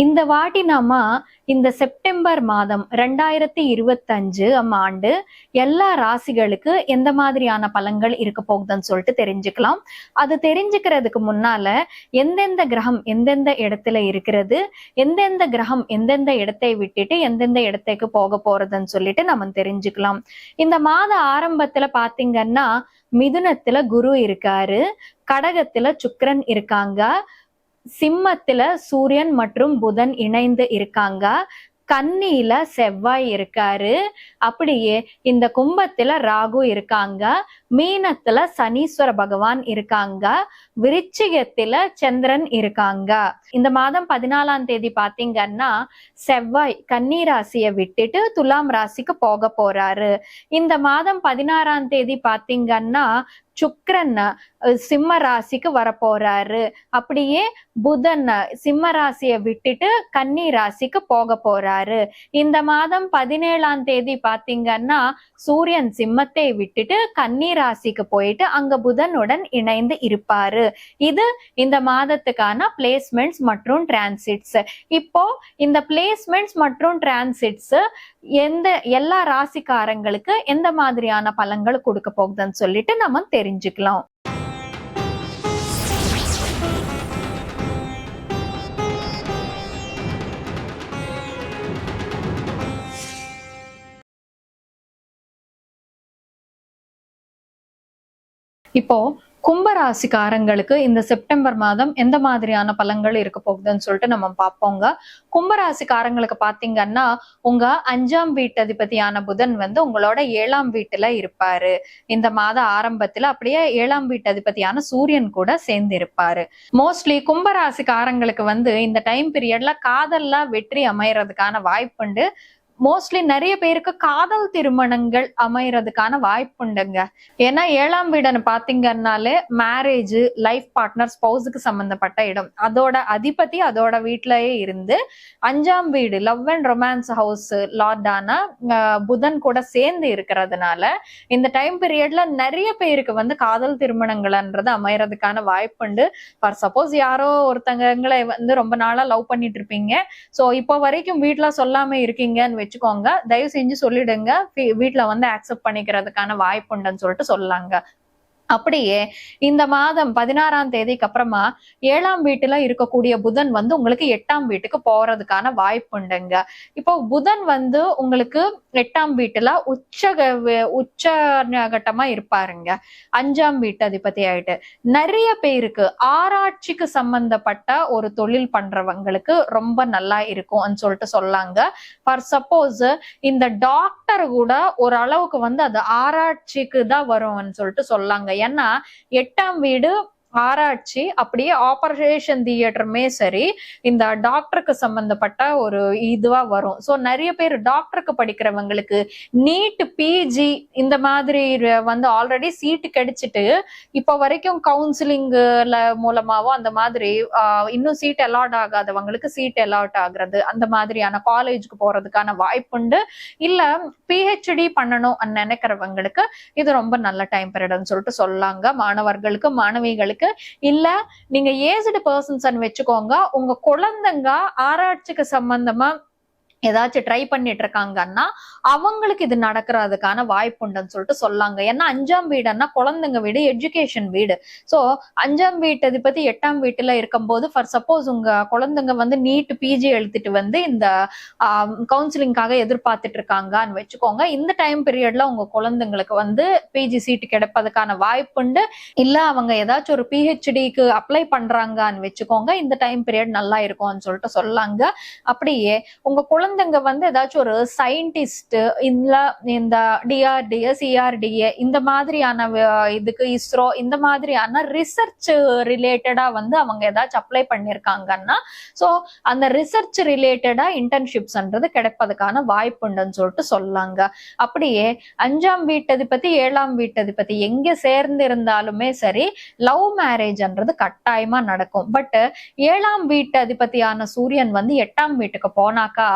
இந்த வாட்டி நாம இந்த செப்டம்பர் மாதம் ரெண்டாயிரத்தி இருபத்தஞ்சு ஆண்டு எல்லா ராசிகளுக்கு எந்த மாதிரியான பலன்கள் இருக்க போகுதுன்னு சொல்லிட்டு தெரிஞ்சுக்கலாம். அது தெரிஞ்சுக்கிறதுக்கு முன்னால எந்தெந்த கிரகம் எந்தெந்த இடத்துல இருக்கிறது எந்தெந்த கிரகம் எந்தெந்த இடத்தை விட்டுட்டு எந்தெந்த இடத்துக்கு போக போறதுன்னு சொல்லிட்டு நம்ம தெரிஞ்சுக்கலாம். இந்த மாத ஆரம்பத்துல பாத்தீங்கன்னா மிதுனத்துல குரு இருக்காரு கடகத்துல சுக்கரன் இருக்காங்க சிம்மத்துல சூரியன் மற்றும் புதன் இணைந்து இருக்காங்க. கன்னியில செவ்வாய் இருக்காரு. அப்படியே இந்த கும்பத்துல ராகு இருக்காங்க. மீனத்துல சனீஸ்வர பகவான் இருக்காங்க. விருச்சிகத்துல சந்திரன் இருக்காங்க. இந்த மாதம் பதினாலாம் தேதி பாத்தீங்கன்னா செவ்வாய் கன்னி ராசியை விட்டுட்டு துலாம் ராசிக்கு போக போறாரு. இந்த மாதம் பதினாறாம் தேதி பாத்தீங்கன்னா சுக்கரன் சிம்ம ராசிக்கு வர போறாரு அப்படியே புதன் சிம்ம ராசியை விட்டுட்டு கன்னி ராசிக்கு போக போறாரு. இந்த மாதம் பதினேழாம் தேதி பாத்தீங்கன்னா சூரியன் சிம்மத்தை விட்டுட்டு கன்னி ராசிக்கு போயிட்டு அங்க புதனுடன் இணைந்து இருப்பாரு. இது இந்த மாதத்துக்கான பிளேஸ்மெண்ட்ஸ் மற்றும் டிரான்சிட்ஸ் இப்போ இந்த பிளேஸ்மெண்ட்ஸ் மற்றும் டிரான்சிட்ஸ் எந்த எல்லா ராசிக்காரங்களுக்கு எந்த மாதிரியான பலன்கள் கொடுக்க போகுதுன்னு சொல்லிட்டு நம்ம தெரிஞ்சுக்கலாம். இப்போ கும்பராசிக்காரங்களுக்கு இந்த செப்டம்பர் மாதம் எந்த மாதிரியான பலன்கள் இருக்க போகுதுன்னு சொல்லிட்டு நம்ம பார்ப்போங்க. கும்பராசிக்காரங்களுக்கு பாத்தீங்கன்னா உங்க அஞ்சாம் வீட்டதிபதியான புதன் வந்து உங்களோட ஏழாம் வீட்டுல இருப்பாரு. இந்த மாத ஆரம்பத்துல அப்படியே ஏழாம் வீட்டதிபதியான சூரியன் கூட சேர்ந்து இருப்பாரு மோஸ்ட்லி கும்பராசிக்காரங்களுக்கு வந்து இந்த டைம் பீரியட்ல காதல்ல வெற்றி அமையறதுக்கான வாய்ப்புண்டு. மோஸ்ட்லி நிறைய பேருக்கு காதல் திருமணங்கள் அமையறதுக்கான வாய்ப்புண்டுங்க. ஏன்னா ஏழாம் வீடுன்னு பாத்தீங்கன்னாலே மேரேஜ் லைஃப் பார்ட்னர் ஸ்பௌஸுக்கு சம்பந்தப்பட்ட இடம். அதோட அதிபதி அதோட வீட்டிலயே இருந்து அஞ்சாம் வீடு லவ் அண்ட் ரொமான்ஸ் ஹவுஸ் லார்டான புதன் கூட சேர்ந்து இருக்கிறதுனால இந்த டைம் பீரியட்ல நிறைய பேருக்கு வந்து காதல் திருமணங்கள்ன்றது அமையறதுக்கான வாய்ப்புண்டு. ஃபார் சப்போஸ் யாரோ ஒருத்தங்களை வந்து ரொம்ப நாளா லவ் பண்ணிட்டு இருப்பீங்க. சோ இப்போ வரைக்கும் வீட்ல சொல்லாம இருக்கீங்கன்னு வச்சுக்கோங்க. தயவு செஞ்சு சொல்லிடுங்க. வீ- வந்து அக்செப்ட் பண்ணிக்கிறதுக்கான வாய்ப்புண்டுன்னு சொல்லிட்டு சொல்லாங்க. அப்படியே இந்த மாதம் பதினாறாம் தேதிக்கு அப்புறமா ஏழாம் வீட்டுல இருக்கக்கூடிய புதன் வந்து உங்களுக்கு எட்டாம் வீட்டுக்கு போறதுக்கான வாய்ப்புண்டுங்க இப்போ புதன் வந்து உங்களுக்கு எட்டாம் வீட்டுல உச்ச உச்ச கட்டமா இருப்பாருங்க. அஞ்சாம் வீட்டு அதிபதி ஆயிட்டு. நிறைய பேருக்கு ஆராய்ச்சிக்கு சம்பந்தப்பட்ட ஒரு தொழில் பண்றவங்களுக்கு ரொம்ப நல்லா இருக்கும்னு சொல்லிட்டு சொல்லாங்க. ஃபார் சப்போஸ் இந்த டாக்டர் கூட ஒரு அளவுக்கு வந்து அது ஆராய்ச்சிக்கு தான் வரும்னு சொல்லிட்டு சொல்லாங்க. ஏன்னா எட்டாம் வீடு ஆராய்ச்சி அப்படியே ஆபரேஷன் தியேட்டருமே சரி இந்த டாக்டருக்கு சம்பந்தப்பட்ட ஒரு இதுவா வரும். ஸோ நிறைய பேர் டாக்டருக்கு படிக்கிறவங்களுக்கு நீட் பிஜி இந்த மாதிரி வந்து ஆல்ரெடி சீட்டு கிடைச்சிட்டு இப்போ வரைக்கும் கவுன்சிலிங்ல மூலமாவோ அந்த மாதிரி இன்னும் சீட் அலாட் ஆகாதவங்களுக்கு சீட் அலாட் ஆகுறது அந்த மாதிரியான காலேஜுக்கு போறதுக்கான வாய்ப்புண்டு இல்ல பிஹெச்டி பண்ணணும் நினைக்கிறவங்களுக்கு இது ரொம்ப நல்ல டைம் பீரியட்னு சொல்லிட்டு சொல்லாங்க. மாணவர்களுக்கு மாணவிகளுக்கு இல்ல நீங்க ஏஜ்டு பர்சன்ஸ் வச்சுக்கோங்க உங்க குழந்தைங்க ஆராய்ச்சிக்கு சம்பந்தமா ஏதாச்சும் ட்ரை பண்ணிட்டு இருக்காங்கன்னா அவங்களுக்கு இது நடக்கிறதுக்கான வாய்ப்புண்டுன்னு சொல்லிட்டு சொல்லாங்க. ஏன்னா அஞ்சாம் வீடுன்னா குழந்தைங்க வீடு எஜுகேஷன் வீடு. ஸோ அஞ்சாம் வீட்டை பத்தி எட்டாம் வீட்டுல இருக்கும்போது ஃபார் சப்போஸ் உங்க குழந்தைங்க வந்து நீட் பிஜி எழுத்துட்டு வந்து இந்த கவுன்சிலிங்காக எதிர்பார்த்துட்டு இருக்காங்கன்னு வச்சுக்கோங்க. இந்த டைம் பீரியட்ல உங்க குழந்தைங்களுக்கு வந்து பிஜி சீட்டு கிடைப்பதற்கான வாய்ப்புண்டு இல்ல அவங்க ஏதாச்சும் ஒரு பிஹெச்டிக்கு அப்ளை பண்றாங்கன்னு வச்சுக்கோங்க இந்த டைம் பீரியட் நல்லா இருக்கும்னு சொல்லிட்டு சொல்லாங்க. அப்படியே உங்க குழந்தை குழந்தைங்க வந்து ஏதாச்சும் ஒரு சயின்டிஸ்ட் இல்ல இந்த டிஆர்டிஏ சிஆர்டிஏ இந்த மாதிரியான இதுக்கு இஸ்ரோ இந்த மாதிரியான ரிசர்ச் ரிலேட்டடா வந்து அவங்க ஏதாச்சும் அப்ளை பண்ணிருக்காங்கன்னா ஸோ அந்த ரிசர்ச் ரிலேட்டடா இன்டர்ன்ஷிப்ஸ்ன்றது கிடைப்பதுக்கான வாய்ப்புண்டுன்னு சொல்லிட்டு சொல்லாங்க. அப்படியே அஞ்சாம் வீட்டதிபதி ஏழாம் வீட்டதிபதி எங்க சேர்ந்து இருந்தாலுமே சரி லவ் மேரேஜ்ன்றது கட்டாயமா நடக்கும். பட் ஏழாம் வீட்டு அதிபதியான சூரியன் வந்து எட்டாம் வீட்டுக்கு போனாக்கா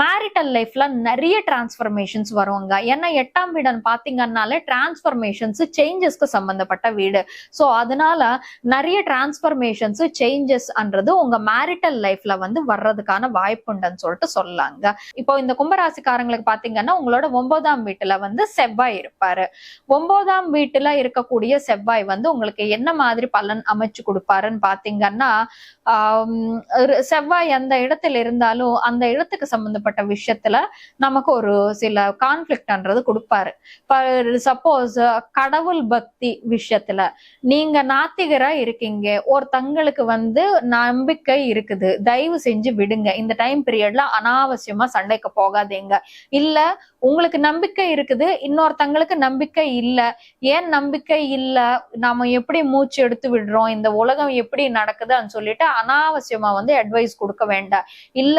மேரிட்டல் லைஃப்ல நிறைய டிரான்ஸ்ஃபர்மேஷன்ஸ் வருவாங்க ஏன்னா எட்டாம் வீடன் பாத்தீங்கன்னாலே டிரான்ஸ்ஃபர்மேஷன்ஸ் சேஞ்சஸ்க்கு சம்பந்தப்பட்ட வீடு. ஸோ அதனால நிறைய டிரான்ஸ்ஃபர்மேஷன்ஸ் சேஞ்சஸ்ன்றது உங்க மேரிட்டல் லைஃப்ல வந்து வர்றதுக்கான வாய்ப்புண்டுன்னு சொல்லிட்டு சொல்லாங்க. இப்போ இந்த கும்பராசிக்காரங்களுக்கு பாத்தீங்கன்னா உங்களோட ஒன்பதாம் வீட்டுல வந்து செவ்வாய் இருப்பாரு. ஒன்பதாம் வீட்டுல இருக்கக்கூடிய செவ்வாய் வந்து உங்களுக்கு என்ன மாதிரி பலன் அமைச்சு கொடுப்பாருன்னு பாத்தீங்கன்னா செவ்வாய் அந்த இடத்துல இருந்தாலும் அந்த இடத்துக்கு சம்பந்தப்பட்ட விஷயத்துல நமக்கு ஒரு சில கான்ஃபிளிக்ட்ன்றது கொடுப்பாரு. சப்போஸ் கடவுள் பக்தி விஷயத்துல நீங்க நாத்திகரா இருக்கீங்க. ஒருத்தங்களுக்கு வந்து நம்பிக்கை இருக்குது. தயவு செஞ்சு விடுங்க. இந்த டைம் பீரியட்ல அனாவசியமா சண்டைக்கு போகாதீங்க. இல்ல உங்களுக்கு நம்பிக்கை இருக்குது. இன்னொருத்தங்களுக்கு நம்பிக்கை இல்ல. ஏன் நம்பிக்கை இல்ல? நாம எப்படி மூச்சு எடுத்து விடுறோம்? இந்த உலகம் எப்படி நடக்குதுன்னு சொல்லிட்டு அனாவசியமா வந்து அட்வைஸ் கொடுக்க வேண்டாம். இல்ல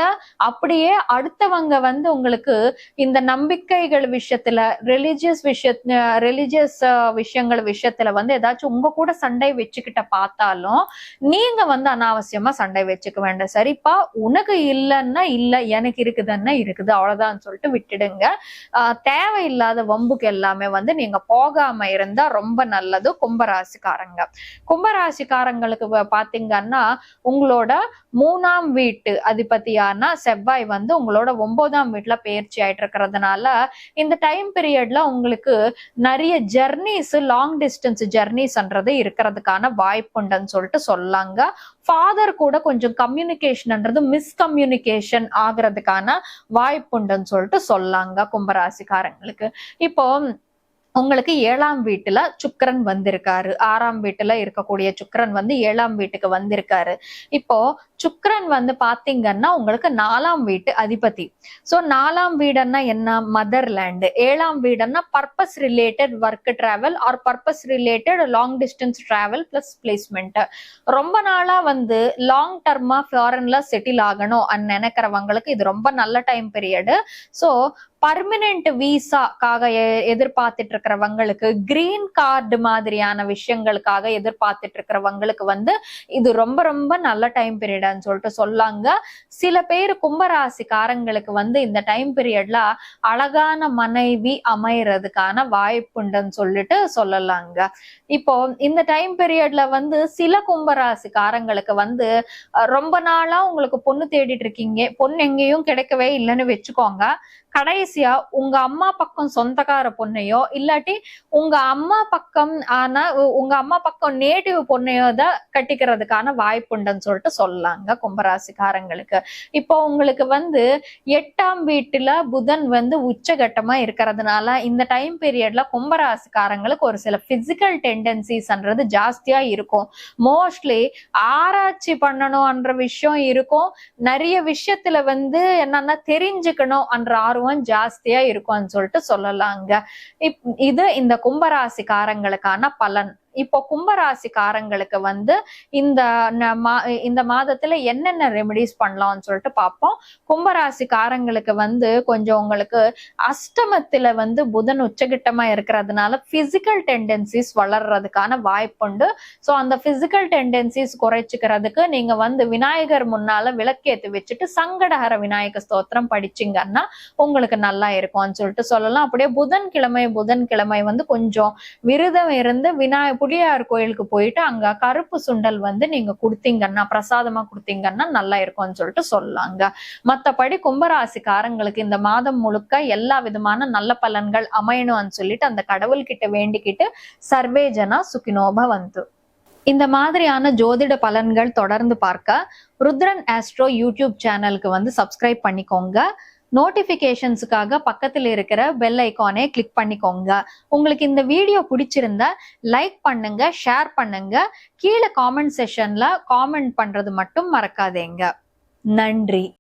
அப்படியே அடுத்தவங்க வந்து உங்களுக்கு இந்த நம்பிக்கைகள் விஷயத்துல ரிலிஜியஸ் விஷய ரிலிஜியஸ் விஷயங்கள் விஷயத்துல வந்து ஏதாச்சும் உங்க கூட சண்டை வச்சுக்கிட்ட பார்த்தாலும் நீங்க வந்து அனாவசியமா சண்டை வச்சுக்க வேண்டாம். சரிப்பா உனக்கு இல்லைன்னா இல்ல எனக்கு இருக்குதுன்னா இருக்குது அவ்வளவுதான் சொல்லிட்டு விட்டுடுங்க. ஆஹ் தேவையில்லாத வம்புக்கு எல்லாமே வந்து நீங்க போகாம இருந்தா ரொம்ப நல்லது கும்பராசிக்காரங்க. கும்பராசிக்காரங்களுக்கு பாத்தீங்கன்னா உங்களோட மூணாம் வீட்டு அதிபதியான செவ்வாய் வந்து உங்களோட ஒன்பதாம் வீட்டுல பயிற்சி ஆயிட்டு இருக்கிறதுனால இந்த டைம் பீரியட்ல உங்களுக்கு நிறைய ஜெர்னிஸ் லாங் டிஸ்டன்ஸ் ஜெர்னிஸ்ன்றது இருக்கிறதுக்கான வாய்ப்புண்டுன்னு சொல்லிட்டு சொல்லாங்க. ஃபாதர் கூட கொஞ்சம் கம்யூனிகேஷன்ன்றது மிஸ்கம்யூனிகேஷன் ஆகுறதுக்கான வாய்ப்புண்டுன்னு சொல்லிட்டு சொல்லாங்க கும்பராசிக்காரங்களுக்கு. இப்போ உங்களுக்கு ஏழாம் வீட்டுல சுக்கரன் வந்திருக்காரு. ஆறாம் வீட்டுல இருக்கக்கூடிய சுக்கரன் வந்து ஏழாம் வீட்டுக்கு வந்திருக்காரு. இப்போ சுக்கரன் வந்து பாத்தீங்கன்னா உங்களுக்கு நாலாம் வீட்டு அதிபதி. சோ நாலாம் வீடுன்னா என்ன? மதர்லேண்டு ஏழாம் வீடுன்னா purpose related work travel or purpose related long distance travel plus placement ரொம்ப நாளா வந்து லாங் டர்மா ஃபாரின்ல செட்டில் ஆகணும். நினைக்கிறவங்களுக்கு இது ரொம்ப நல்ல டைம் பீரியடு ஸோ பர்மனென்ட் விசாக்காக எதிர்பார்த்துட்டு இருக்கிறவங்களுக்கு கிரீன் கார்டு மாதிரியான விஷயங்களுக்காக எதிர்பார்த்துட்டு இருக்கிறவங்களுக்கு வந்து இது ரொம்ப ரொம்ப நல்ல டைம் பீரியட்னு சொல்லிட்டு சொல்லாங்க. சில பேர் கும்பராசிக்காரங்களுக்கு வந்து இந்த டைம் பீரியட்ல அழகான மனைவி அமைறதுக்கான வாய்ப்புண்டுன்னு சொல்லிட்டு சொல்லலாங்க. இப்போ இந்த டைம் பீரியட்ல வந்து சில கும்பராசிக்காரங்களுக்கு வந்து ரொம்ப நாளா உங்களுக்கு பொண்ணு தேடிட்டு இருக்கீங்க பொண்ணு எங்கேயும் கிடைக்கவே இல்லைன்னு வச்சுக்கோங்க. கடைசியா உங்க அம்மா பக்கம் சொந்தக்கார பொண்ணையோ இல்லாட்டி உங்க அம்மா பக்கம் ஆனா உங்க அம்மா பக்கம் நேட்டிவ் பொண்ணையோ தான் கட்டிக்கிறதுக்கான வாய்ப்புண்டுன்னு சொல்லிட்டு சொல்லலாங்க கும்பராசிக்காரங்களுக்கு. இப்போ உங்களுக்கு வந்து எட்டாம் வீட்டுல புதன் வந்து உச்சகட்டமா இருக்கிறதுனால இந்த டைம் பீரியட்ல கும்பராசிக்காரங்களுக்கு ஒரு சில பிசிக்கல் டெண்டன்சிஸ்ன்றது ஜாஸ்தியா இருக்கும். மோஸ்ட்லி ஆராய்ச்சி பண்ணணும்ன்ற விஷயம் இருக்கும். நிறைய விஷயத்துல வந்து என்னன்னா தெரிஞ்சுக்கணும் என்ற ஆர்வம் ஜாஸ்தியா இருக்கும்னு சொல்லிட்டு சொல்லலாங்க. இது இந்த கும்பராசிக்காரங்களுக்கான பலன். இப்போ கும்பராசிக்காரங்களுக்கு வந்து இந்த மா- இந்த மாதத்துல என்னென்ன ரெமெடிஸ் பண்ணலாம்னு சொல்லிட்டு பார்ப்போம். கும்பராசிக்காரங்களுக்கு வந்து கொஞ்சம் உங்களுக்கு அஷ்டமத்துல வந்து புதன் உச்சகிட்டமா இருக்கிறதுனால பிசிக்கல் டெண்டன்சிஸ் வளர்றதுக்கான வாய்ப்புண்டு ஸோ அந்த பிசிக்கல் டெண்டன்சிஸ் குறைச்சிக்கிறதுக்கு நீங்க வந்து விநாயகர் முன்னால விளக்கேத்து வச்சுட்டு சங்கடஹர விநாயக ஸ்தோத்திரம் படிச்சீங்கன்னா உங்களுக்கு நல்லா இருக்கும்னு சொல்லிட்டு சொல்லலாம். அப்படியே புதன்கிழமை புதன்கிழமை வந்து கொஞ்சம் விரதம் இருந்து விநாயகர் புடியார் கோயிலுக்கு போயிட்டு அங்க கருப்பு சுண்டல் வந்து நீங்க கொடுத்தீங்கன்னா பிரசாதமா கொடுத்தீங்கன்னா நல்லா இருக்கும்னு சொல்லிட்டு சொல்லாங்க. மத்தபடி கும்பராசிக்காரங்களுக்கு இந்த மாதம் முழுக்க எல்லா விதமான நல்ல பலன்கள் அமையணும்னு சொல்லிட்டு அந்த கடவுள்கிட்ட வேண்டிக்கிட்டு சர்வேஜனா சுகினோப வந்து. இந்த மாதிரியான ஜோதிட பலன்கள் தொடர்ந்து பார்க்க ருத்ரன் ஆஸ்ட்ரோ யூடியூப் சேனலுக்கு வந்து சப்ஸ்கிரைப் பண்ணிக்கோங்க. நோட்டிபிகேஷன்ஸுக்காக பக்கத்தில் இருக்கிற பெல் ஐக்கானே கிளிக் பண்ணிக்கோங்க. உங்களுக்கு இந்த வீடியோ பிடிச்சிருந்தா லைக் பண்ணுங்க ஷேர் பண்ணுங்க. கீழே காமெண்ட் செஷன்ல காமெண்ட் பண்றது மட்டும் மறக்காதீங்க. நன்றி.